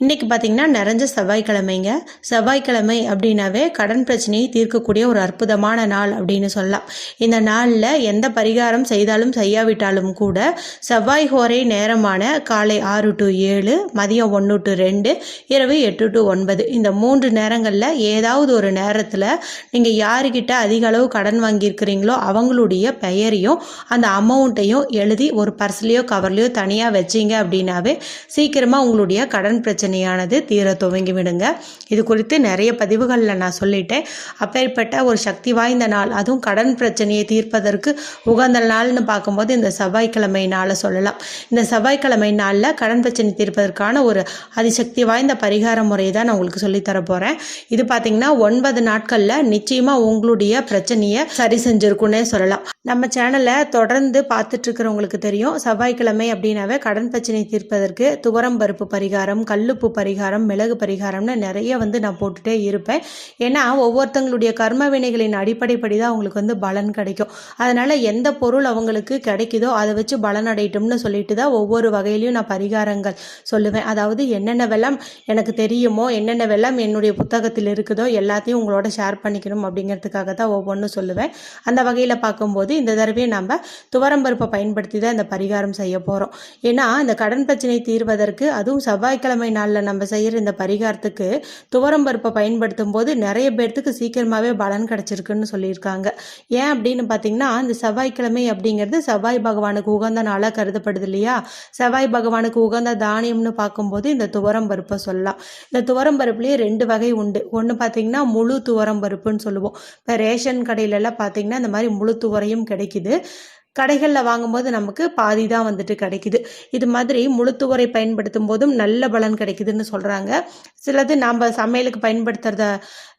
இன்றைக்கி பார்த்தீங்கன்னா நிறைஞ்ச செவ்வாய்க்கிழமைங்க. செவ்வாய்க்கிழமை அப்படின்னாவே கடன் பிரச்சனையை தீர்க்கக்கூடிய ஒரு அற்புதமான நாள் அப்படின்னு சொல்லலாம். இந்த நாளில் எந்த பரிகாரம் செய்தாலும் செய்யாவிட்டாலும் கூட செவ்வாய் ஹோரை நேரமான காலை ஆறு டு ஏழு மதியம் ஒன்று டு ரெண்டு இரவு எட்டு டு ஒன்பது. இந்த மூன்று நேரங்களில் ஏதாவது ஒரு நேரத்தில் நீங்கள் யாருக்கிட்ட அதிக அளவு கடன் வாங்கியிருக்கிறீங்களோ அவங்களுடைய பெயரையும் அந்த அமௌண்ட்டையும் எழுதி ஒரு பர்ஸ்லேயோ கவர்லேயோ தனியாக வச்சிங்க அப்படின்னாவே சீக்கிரமாக உங்களுடைய கடன் பிரச்சனை பிரச்சனையானது தீர துவங்கி விடுங்க இது குறித்து நிறைய பதிவுகளில் நான் சொல்லிட்டேன். அப்பேற்பட்ட ஒரு சக்தி வாய்ந்த நாள் அதுவும் கடன் பிரச்சனையை தீர்ப்பதற்கு உகந்த நாள்னு பார்க்கும்போது இந்த செவ்வாய்க்கிழமை நாளை சொல்லலாம். இந்த செவ்வாய்க்கிழமை நாளில் கடன் பிரச்சனை தீர்ப்பதற்கான ஒரு அதிசக்தி வாய்ந்த பரிகார முறையை தான் நான் உங்களுக்கு சொல்லித்தர போகிறேன் இது பார்த்தீங்கன்னா ஒன்பது நாட்களில் நிச்சயமாக உங்களுடைய பிரச்சனையை சரி செஞ்சுருக்குன்னே சொல்லலாம். நம்ம சேனலை தொடர்ந்து பார்த்துட்டு இருக்கிறவங்களுக்கு தெரியும். செவ்வாய்க்கிழமை அப்படின்னாவே கடன் பிரச்சனை தீர்ப்பதற்கு துவரம் பருப்பு பரிகாரம் கல்லு கல்லுப்பு பரிகாரம் மிளகு பரிகாரம்னு நிறைய வந்து நான் போட்டுகிட்டே இருப்பேன். ஏன்னா ஒவ்வொருத்தங்களுடைய கர்ம வினைகளின் அடிப்படைப்படி தான் அவங்களுக்கு வந்து பலன் கிடைக்கும். அதனால் எந்த பொருள் அவங்களுக்கு கிடைக்குதோ அதை வச்சு பலன் அடையட்டும்னு சொல்லிட்டு தான் ஒவ்வொரு வகையிலையும் நான் பரிகாரங்கள் சொல்லுவேன். அதாவது என்னென்ன வெள்ளம் எனக்கு தெரியுமோ என்னென்ன வெள்ளம் என்னுடைய புத்தகத்தில் இருக்குதோ எல்லாத்தையும் உங்களோட ஷேர் பண்ணிக்கணும் அப்படிங்கிறதுக்காக தான் ஒவ்வொன்றும் சொல்லுவேன். அந்த வகையில் பார்க்கும்போது இந்த தடவையும் நம்ம துவரம்பருப்பை பயன்படுத்தி தான் இந்த பரிகாரம் செய்ய போகிறோம் ஏன்னா இந்த கடன் பிரச்சனை தீர்வதற்கு அதுவும் செவ்வாய்க்கிழமை நாளில் நம்ம செய்கிற இந்த பரிகாரத்துக்கு துவரம் பருப்பை பயன்படுத்தும் போது நிறைய பேர்த்துக்கு சீக்கிரமாகவே பலன் கிடச்சிருக்குன்னு சொல்லியிருக்காங்க. ஏன் அப்படின்னு பார்த்தீங்கன்னா இந்த செவ்வாய்க்கிழமை அப்படிங்கிறது செவ்வாய் பகவானுக்கு உகந்த நாளாக கருதப்படுது இல்லையா? செவ்வாய் பகவானுக்கு உகந்த தானியம்னு பார்க்கும்போது இந்த துவரம் பருப்பை சொல்லலாம். இந்த துவரம் பருப்புலேயே ரெண்டு வகை உண்டு. ஒன்று பார்த்தீங்கன்னா முழு துவரம் பருப்புன்னு சொல்லுவோம். இப்போ ரேஷன் கடையிலலாம் பார்த்தீங்கன்னா இந்த மாதிரி முழு துவரையும் கிடைக்குது. கடைகளில் வாங்கும்போது நமக்கு பாதி தான் வந்துட்டு கிடைக்குது. இது மாதிரி முழுத்துவரை பயன்படுத்தும் போதும் நல்ல பலன் கிடைக்குதுன்னு சொல்கிறாங்க சிலது நாம் சமையலுக்கு பயன்படுத்துறத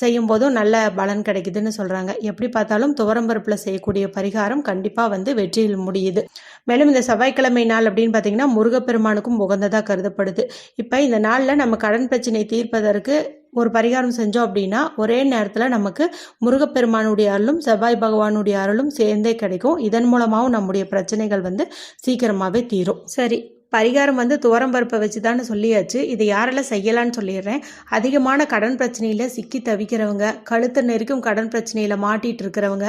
செய்யும் போதும் நல்ல பலன் கிடைக்குதுன்னு சொல்கிறாங்க எப்படி பார்த்தாலும் துவரம்பருப்பில் செய்யக்கூடிய பரிகாரம் கண்டிப்பாக வந்து வெற்றியில் முடியுது. மேலும் இந்த செவ்வாய்க்கிழமை நாள் அப்படின்னு பார்த்தீங்கன்னா முருகப்பெருமானுக்கும் உகந்ததாக கருதப்படுது. இப்போ இந்த நாளில் நம்ம கடன் பிரச்சனை தீர்ப்பதற்கு ஒரு பரிகாரம் செஞ்சோம் அப்படின்னா ஒரே நேரத்தில் நமக்கு முருகப்பெருமானுடைய அருளும் செவ்வாய் பகவானுடைய அருளும் சேர்ந்தே கிடைக்கும். இதன் மூலமாகவும் நம்முடைய பிரச்சனைகள் வந்து சீக்கிரமாகவே தீரும். சரி. பரிகாரம் வந்து துவரம்பருப்பை வச்சு தான் சொல்லியாச்சு. இதை யாரெல்லாம் செய்யலான்னு சொல்லிடுறேன். அதிகமான கடன் பிரச்சனையில் சிக்கி தவிக்கிறவங்க கழுத்து நெருக்கும் கடன் பிரச்சனையில் மாட்டிகிட்டு இருக்கிறவங்க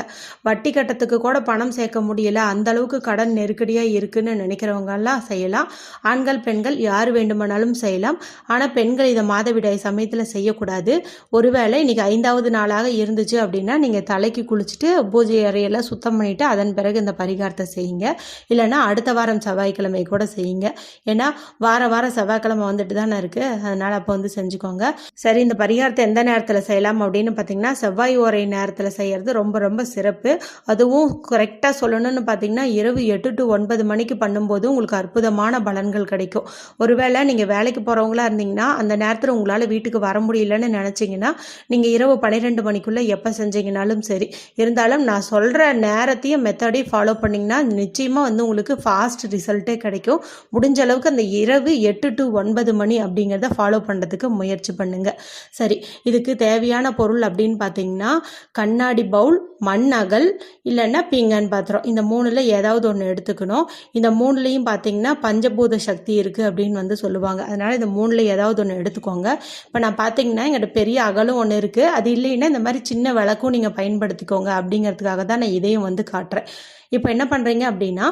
வட்டி கட்டத்துக்கு கூட பணம் சேர்க்க முடியல அந்த அளவுக்கு கடன் நெருக்கடியாக இருக்குன்னு நினைக்கிறவங்கெல்லாம் செய்யலாம். ஆண்கள் பெண்கள் யார் வேண்டுமானாலும் செய்யலாம். ஆனால் பெண்கள் இதை மாதவிடாய் சமயத்தில் செய்யக்கூடாது. ஒருவேளை இன்றைக்கி ஐந்தாவது நாளாக இருந்துச்சு அப்படின்னா நீங்கள் தலைக்கு குளிச்சுட்டு பூஜை அறையெல்லாம் சுத்தம் பண்ணிவிட்டு அதன் பிறகு இந்த பரிகாரத்தை செய்யுங்க. இல்லைன்னா அடுத்த வாரம் செவ்வாய்க்கிழமை கூட செய்யுங்க. ஏன்னா வார வாரம் செவ்வாய்க்கிழமை வந்துட்டு தானே இருக்குது அதனால் அப்போ வந்து செஞ்சுக்கோங்க. சரி இந்த பரிகாரத்தை எந்த நேரத்தில் செய்யலாம் அப்படின்னு பார்த்தீங்கன்னா செவ்வாய் ஓரை நேரத்தில் செய்கிறது ரொம்ப ரொம்ப சிறப்பு. அதுவும் கரெக்டாக சொல்லணும்னு பார்த்தீங்கன்னா இரவு எட்டு டு ஒன்பது மணிக்கு பண்ணும்போது உங்களுக்கு அற்புதமான பலன்கள் கிடைக்கும். ஒருவேளை நீங்கள் வேலைக்கு போகிறவங்களா இருந்தீங்கன்னா அந்த நேரத்தில் உங்களால் வீட்டுக்கு வர முடியலன்னு நினச்சிங்கன்னா நீங்கள் இரவு பன்னிரெண்டு மணிக்குள்ளே எப்போ செஞ்சீங்கனாலும் சரி. இருந்தாலும் நான் சொல்கிற நேரத்தையும் மெத்தடையும் ஃபாலோ பண்ணிங்கன்னா நிச்சயமாக வந்து உங்களுக்கு ஃபாஸ்ட் ரிசல்ட்டே கிடைக்கும். முடிஞ்ச அளவுக்கு அந்த இரவு எட்டு டு ஒன்பது மணி அப்படிங்கிறத ஃபாலோ பண்ணுறதுக்கு முயற்சி பண்ணுங்க. சரி இதுக்கு தேவையான பொருள் அப்படின்னு பார்த்தீங்கன்னா கண்ணாடி பவுல் மண் அகல் இல்லைன்னா பீங்கான் பாத்திரம். இந்த மூணில் ஏதாவது ஒன்று எடுத்துக்கணும். இந்த மூணுலேயும் பார்த்தீங்கன்னா பஞ்சபூத சக்தி இருக்குது அப்படின்னு வந்து சொல்லுவாங்க. அதனால் இந்த மூணில் ஏதாவது ஒன்று எடுத்துக்கோங்க. இப்போ நான் பார்த்தீங்கன்னா எங்கிட்ட பெரிய அகலும் ஒன்று இருக்குது அது இல்லைன்னா இந்த மாதிரி சின்ன விளக்கும் நீங்கள் பயன்படுத்திக்கோங்க அப்படிங்கிறதுக்காக தான் நான் இதையும் வந்து காட்டுறேன். இப்போ என்ன பண்ணுறீங்க அப்படின்னா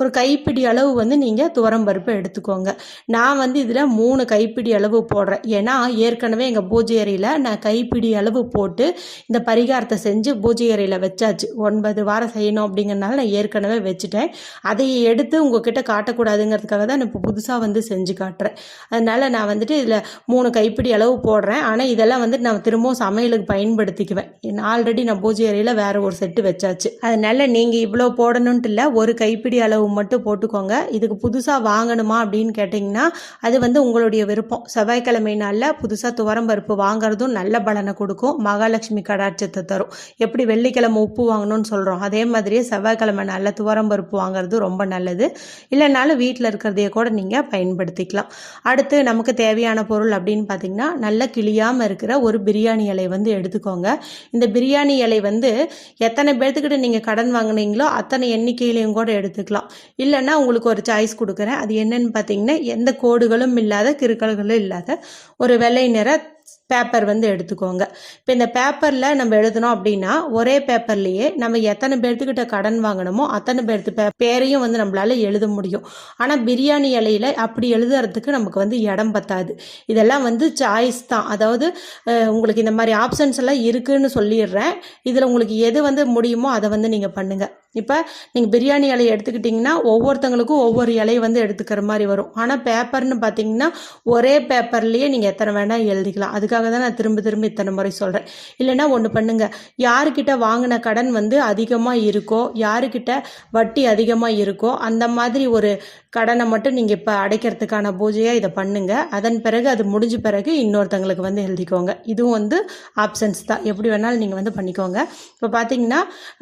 ஒரு கைப்பிடி அளவு வந்து நீங்கள் துவரம் பருப்பு எடுத்துக்கோங்க. நான் வந்து இதில் மூணு கைப்பிடி அளவு போடுறேன். ஏன்னா ஏற்கனவே எங்கள் பூஜை அறையில் நான் கைப்பிடி அளவு போட்டு இந்த பரிகாரத்தை செஞ்சு பூஜை அறையில் வச்சாச்சு. ஒன்பது வாரம் செய்யணும் அப்படிங்கிறனால நான் ஏற்கனவே வச்சுட்டேன். அதை எடுத்து உங்ககிட்ட காட்டக்கூடாதுங்கிறதுக்காக தான் நான் இப்போ புதுசாக வந்து செஞ்சு காட்டுறேன். அதனால் நான் வந்துட்டு இதில் மூணு கைப்பிடி அளவு போடுறேன். ஆனால் இதெல்லாம் வந்துட்டு நான் திரும்பவும் சமையலுக்கு பயன்படுத்திக்குவேன். ஆல்ரெடி நான் பூஜை அறையில் வேறு ஒரு செட்டு வச்சாச்சு. அதனால் நீங்கள் இவ்வளோ போடணுன்ட்டு இல்லை ஒரு கைப்பிடி அளவு மட்டும் போட்டுக்கோங்க. இதுக்கு புதுசாக வாங்கணுமா அப்படின்னு கேட்டிங்கன்னா அது வந்து உங்களுடைய விருப்பம். செவ்வாய்க்கிழமை நாளில் புதுசாக துவரம்பருப்பு வாங்குறதும் நல்ல பலனை கொடுக்கும். மகாலட்சுமி கடாட்சத்தை தரும். எப்படி வெள்ளிக்கிழமை உப்பு வாங்கணும்னு சொல்கிறோம் அதே மாதிரியே செவ்வாய்க்கிழமை நாளில் துவரம்பருப்பு வாங்குறது ரொம்ப நல்லது. இல்லைனாலும் வீட்டில் இருக்கிறதையே கூட நீங்கள் பயன்படுத்திக்கலாம். அடுத்து நமக்கு தேவையான பொருள் அப்படின்னு பார்த்தீங்கன்னா நல்ல கிளியாமல் இருக்கிற ஒரு பிரியாணி இலை வந்து எடுத்துக்கோங்க. இந்த பிரியாணி இலை வந்து எத்தனை பேர்த்துக்கிட்ட நீங்கள் கடன் வாங்குனீங்களோ அத்தனை எண்ணிக்கையிலையும் கூட எடுத்துக்கலாம். இல்லைன்னா உங்களுக்கு ஒரு சாய்ஸ் கொடுக்குறேன். அது என்னன்னு பார்த்தீங்கன்னா எந்த கோடுகளும் இல்லாத கிறுக்கல்களும் இல்லாத ஒரு வெள்ளை நிற பேப்பர் வந்து எடுத்துக்கோங்க. இப்போ இந்த பேப்பரில் நம்ம எழுதணும் அப்படின்னா ஒரே பேப்பர்லேயே நம்ம எத்தனை பேர்த்துக்கிட்ட கடன் வாங்கணுமோ அத்தனை பேர்த்து பே பேரையும் வந்து நம்மளால் எழுத முடியும். ஆனால் பிரியாணி இலையில அப்படி எழுதுறதுக்கு நமக்கு வந்து இடம் பத்தாது. இதெல்லாம் வந்து சாய்ஸ் தான். அதாவது உங்களுக்கு இந்த மாதிரி ஆப்ஷன்ஸ் எல்லாம் இருக்குன்னு சொல்லிடுறேன். இதில் உங்களுக்கு எது வந்து முடியுமோ அதை வந்து நீங்கள் பண்ணுங்கள் இப்போ நீங்கள் பிரியாணி இலையை எடுத்துக்கிட்டிங்கன்னா ஒவ்வொருத்தங்களுக்கும் ஒவ்வொரு இலையை வந்து எடுத்துக்கிற மாதிரி வரும். ஆனால் பேப்பர்னு பார்த்தீங்கன்னா ஒரே பேப்பர்லேயே நீங்கள் எத்தனை வேணால் எழுதிக்கலாம். அதுக்காக தான் நான் திரும்ப திரும்ப இத்தனை முறை சொல்கிறேன் இல்லைன்னா ஒன்று பண்ணுங்க. யாருக்கிட்ட வாங்கின கடன் வந்து அதிகமாக இருக்கோ யாருக்கிட்ட வட்டி அதிகமாக இருக்கோ அந்த மாதிரி ஒரு கடனை மட்டும் நீங்கள் இப்போ அடைக்கிறதுக்கான பூஜையாக இதை பண்ணுங்க. அதன் பிறகு அது முடிஞ்ச பிறகு இன்னொருத்தங்களுக்கு வந்து எழுதிக்கோங்க. இதுவும் வந்து ஆப்ஷன்ஸ் தான். எப்படி வேணாலும் நீங்கள் வந்து பண்ணிக்கோங்க. இப்போ பார்த்தீங்கன்னா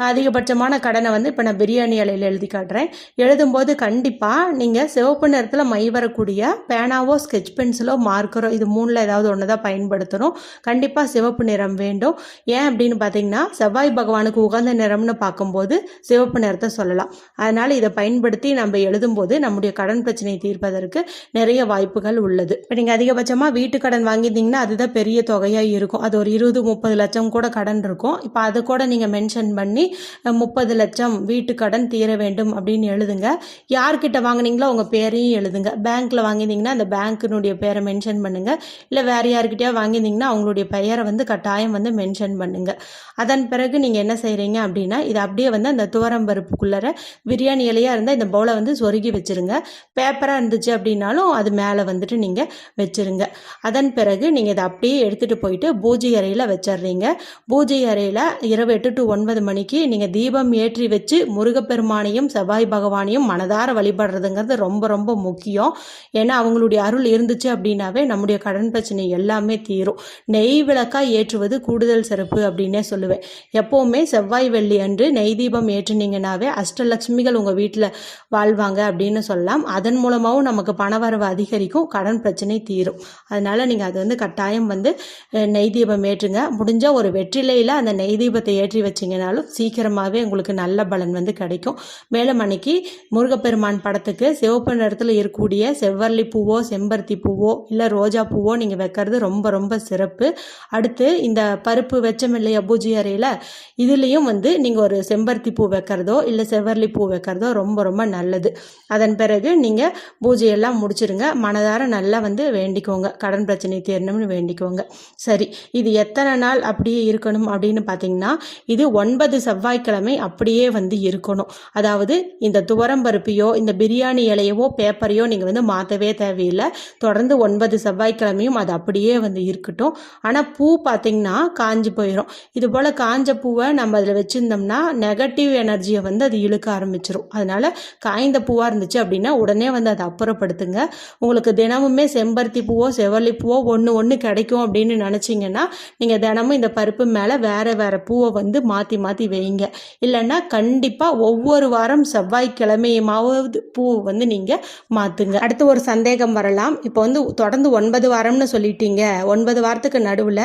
அதிகபட்சமான கடனை வந்து இப்போ நான் பிரியாணி இலையில் எழுதி காட்டுறேன். எழுதும்போது கண்டிப்பாக நீங்கள் சிவப்பு நிறத்தில் மை வரக்கூடிய பேனாவோ ஸ்கெட்ச் பென்சிலோ மார்க்கரோ இது மூணில் ஏதாவது ஒன்று தான் பயன்படுத்தணும். கண்டிப்பாக சிவப்பு நிறம் வேண்டும். ஏன் அப்படின்னு பார்த்தீங்கன்னா செவ்வாய் பகவானுக்கு உகந்த நிறம்னு பார்க்கும்போது சிவப்பு நிறத்தை சொல்லலாம். அதனால் இதை பயன்படுத்தி நம்ம எழுதும்போது நம்முடைய கடன் பிரச்சனையை தீர்ப்பதற்கு நிறைய வாய்ப்புகள் உள்ளது. இப்போ நீங்கள் அதிகபட்சமாக வீட்டு கடன் வாங்கியிருந்தீங்கன்னா அதுதான் பெரிய தொகையாக இருக்கும். அது ஒரு இருபது முப்பது லட்சம் கூட கடன் இருக்கும். இப்போ அது கூட நீங்கள் மென்ஷன் பண்ணி முப்பது லட்சம் வீட்டு கடன் தீர வேண்டும் அப்படின்னு எழுதுங்க. யார்கிட்ட வாங்கினீங்களோ அவங்க பேரையும் எழுதுங்க. பேங்க்கில் வாங்கியிருந்தீங்கன்னா அந்த பேங்க்கினுடைய பேரை மென்ஷன் பண்ணுங்க. இல்லை வேறு யார்கிட்டயா வாங்கியிருந்தீங்கன்னா அவங்களுடைய பெயரை வந்து கட்டாயம் வந்து மென்ஷன் பண்ணுங்க. அதன் பிறகு நீங்கள் என்ன செய்கிறீங்க அப்படின்னா இதை அப்படியே வந்து அந்த துவரம்பருப்புக்குள்ளே பிரியாணி இலையாக இருந்தால் இந்த பவுலை வந்து சொருகி வச்சிருங்க. பேப்பராக இருந்துச்சு அப்படின்னாலும் அது மேலே வந்துட்டு நீங்கள் வச்சிருங்க. அதன் பிறகு நீங்கள் இதை அப்படியே எடுத்துகிட்டு போயிட்டு பூஜை அறையில் வச்சிடுறீங்க. பூஜை அறையில் இரவு எட்டு டு ஒன்பது மணிக்கு நீங்கள் தீபம் ஏற்றி வச்சு முருகப்பெருமானையும் செவ்வாய் பகவானையும் மனதார வழிபடுறதுங்கிறது ரொம்ப ரொம்ப முக்கியம். ஏன்னா அவங்களுடைய அருள் இருந்துச்சு அப்படின்னாவே நம்முடைய கடன் பிரச்சனை எல்லாமே தீரும். நெய் விளக்காக ஏற்றுவது கூடுதல் சிறப்பு அப்படின்னே சொல்லுவேன். எப்போவுமே செவ்வாய் வெள்ளி அன்று நெய் தீபம் ஏற்றுனீங்கன்னாவே அஷ்டலட்சுமிகள் உங்கள் வீட்டில் வாழ்வாங்க அப்படின்னு சொல்லலாம் அதன் மூலமாகவும் நமக்கு பணவரவு அதிகரிக்கும் கடன் பிரச்சனை தீரும். அதனால் நீங்கள் அது வந்து கட்டாயம் வந்து நெய் தீபம் ஏற்றுங்க. முடிஞ்சால் ஒரு வெற்றிலையில் அந்த நெய் தீபத்தை ஏற்றி வச்சிங்கனாலும் சீக்கிரமாகவே உங்களுக்கு நல்ல பலன் வந்து கிடைக்கும். மேலும் அன்னைக்கு முருகப்பெருமான் படத்துக்கு சிவப்பு நிறத்தில் இருக்கக்கூடிய செவ்வரளி பூவோ செம்பருத்தி பூவோ இல்லை ரோஜா பூவோ நீங்கள் வைக்கிறது ரொம்ப ரொம்ப சிறப்பு. அடுத்து இந்த பருப்பு வெச்சம் இல்லையா பூஜை அறையில் இதுலேயும் வந்து நீங்கள் ஒரு செம்பருத்தி பூ வைக்கிறதோ இல்லை செவ்வரளி பூ வைக்கிறதோ ரொம்ப ரொம்ப நல்லது. அதன் பிறகு பிறகு நீங்கள் பூஜையெல்லாம் முடிச்சிருங்க. மனதார நல்லா வந்து வேண்டிக்கோங்க. கடன் பிரச்சனை தீரணும்னு வேண்டிக்கோங்க. சரி இது எத்தனை நாள் அப்படியே இருக்கணும் அப்படின்னு பார்த்தீங்கன்னா இது ஒன்பது செவ்வாய்க்கிழமை அப்படியே வந்து இருக்கணும். அதாவது இந்த துவரம்பருப்பையோ இந்த பிரியாணி இலையவோ பேப்பரையோ நீங்கள் வந்து மாற்றவே தேவையில்லை. தொடர்ந்து ஒன்பது செவ்வாய்க்கிழமையும் அது அப்படியே வந்து இருக்கட்டும். ஆனால் பூ பார்த்தீங்கன்னா காஞ்சி போயிடும் இது போல் காஞ்ச பூவை நம்ம அதில் வச்சுருந்தோம்னா நெகட்டிவ் எனர்ஜியை வந்து அது இழுக்க ஆரம்பிச்சிடும் அதனால காய்ந்த பூவாக இருந்துச்சு அப்படின்னு உடனே வந்து அதை அப்புறப்படுத்துங்க. உங்களுக்கு தினமுமே செம்பருத்தி பூவோ செவ்வள்ளி பூவோ ஒன்று ஒன்று கிடைக்கும் அப்படின்னு நினச்சிங்கன்னா நீங்கள் தினமும் இந்த பருப்பு மேலே வேறு வேறு பூவை வந்து மாற்றி மாற்றி வைங்க. இல்லைன்னா கண்டிப்பாக ஒவ்வொரு வாரம் செவ்வாய்க்கிழமையுமாவது பூ வந்து நீங்கள் மாற்றுங்க அடுத்து ஒரு சந்தேகம் வரலாம். இப்போ வந்து தொடர்ந்து ஒன்பது வாரம்னு சொல்லிட்டீங்க. ஒன்பது வாரத்துக்கு நடுவில்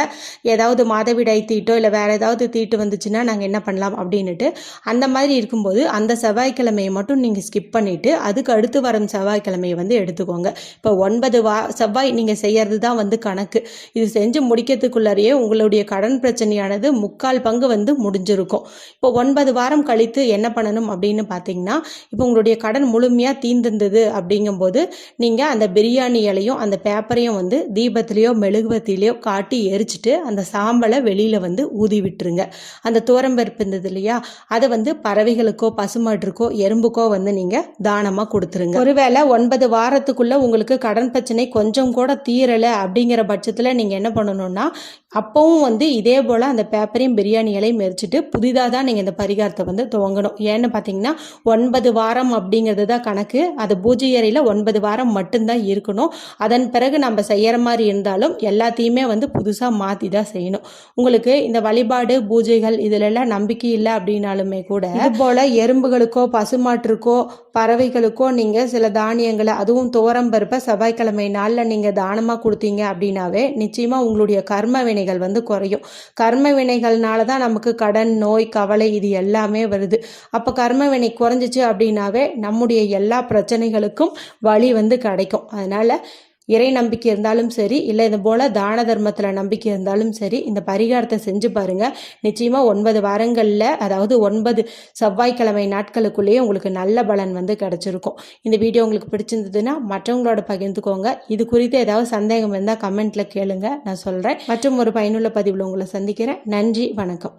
ஏதாவது மாதவிடாய் தீட்டோ இல்லை வேறு ஏதாவது தீட்டு வந்துச்சுன்னா நாங்கள் என்ன பண்ணலாம் அப்படின்னுட்டு அந்த மாதிரி இருக்கும்போது அந்த செவ்வாய்க்கிழமையை மட்டும் நீங்கள் ஸ்கிப் பண்ணிவிட்டு அதுக்கு அடுத்து வரும் செவ்வாய்க்கிழமையை வந்து எடுத்துக்கோங்க. இப்போ ஒன்பது வா செவ்வாய் நீங்கள் செய்யறது தான் வந்து கணக்கு. இது செஞ்சு முடிக்கிறதுக்குள்ளாரையே உங்களுடைய கடன் பிரச்சனையானது முக்கால் பங்கு வந்து முடிஞ்சிருக்கும். இப்போ ஒன்பது வாரம் கழித்து என்ன பண்ணணும் அப்படின்னு பார்த்தீங்கன்னா இப்போ உங்களுடைய கடன் முழுமையாக தீந்திருந்தது அப்படிங்கும்போது நீங்கள் அந்த பிரியாணி இலையும் அந்த பேப்பரையும் வந்து தீபத்திலேயோ மெழுகுவத்திலேயோ காட்டி எரிச்சிட்டு அந்த சாம்பலை வெளியில் வந்து ஊதி விட்டுருங்க. அந்த தோரம்பருப்பு இருந்தது இல்லையா? அதை வந்து பறவைகளுக்கோ பசுமாட்டுக்கோ எறும்புக்கோ வந்து நீங்கள் தானமாக கொடுத்துருங்க. ஒருவேளை ஒன்பது வாரத்துக்குள்ள உங்களுக்கு கடன் பிரச்சனை கொஞ்சம் கூட தீரலை அப்படிங்கிற பட்சத்தில் நீங்கள் என்ன பண்ணணும்னா அப்போவும் வந்து இதே போல் அந்த பேப்பரையும் பிரியாணி இலையும் மெரிச்சிட்டு புதிதாக தான் நீங்கள் இந்த பரிகாரத்தை வந்து துவங்கணும். ஏன்னு பார்த்தீங்கன்னா ஒன்பது வாரம் அப்படிங்கிறது தான் கணக்கு. அது பூஜை அறையில் ஒன்பது வாரம் மட்டும்தான் இருக்கணும். அதன் பிறகு நம்ம செய்கிற மாதிரி இருந்தாலும் எல்லாத்தையுமே வந்து புதுசாக மாற்றி தான் செய்யணும். உங்களுக்கு இந்த வழிபாடு பூஜைகள் இதிலெல்லாம் நம்பிக்கை இல்லை அப்படின்னாலுமே கூட இது போல் எறும்புகளுக்கோ பசுமாட்டிற்கோ பறவைகளுக்கோ நீங்கள் சில தானியங்களை அதுவும் துவரம் பருப்பை செவ்வாய்க்கிழமை நாளில் நீங்கள் தானமாக கொடுத்தீங்க அப்படின்னாவே நிச்சயமாக உங்களுடைய கர்ம வினை வினைகள் வந்து குறையும். கர்ம வினைகள்னால தான் நமக்கு கடன் நோய் கவலை இது எல்லாமே வருது. அப்போ கர்ம வினை குறைஞ்சிச்சு அப்படின்னாவே நம்முடைய எல்லா பிரச்சனைகளுக்கும் வழி வந்து கிடைக்கும். அதனால் இறை நம்பிக்கை இருந்தாலும் சரி இல்லை இது போல் தான தர்மத்தில் நம்பிக்கை இருந்தாலும் சரி இந்த பரிகாரத்தை செஞ்சு பாருங்கள் நிச்சயமாக ஒன்பது வாரங்களில் அதாவது ஒன்பது செவ்வாய்க்கிழமை நாட்களுக்குள்ளேயே உங்களுக்கு நல்ல பலன் வந்து கிடச்சிருக்கும். இந்த வீடியோ உங்களுக்கு பிடிச்சிருந்ததுன்னா மற்றவங்களோட பகிர்ந்துக்கோங்க. இது குறித்து ஏதாவது சந்தேகம் இருந்தால் கமெண்ட்டில் கேளுங்க. நான் சொல்கிறேன் மற்றும் ஒரு பயனுள்ள பதிவில் உங்களை சந்திக்கிறேன். நன்றி வணக்கம்.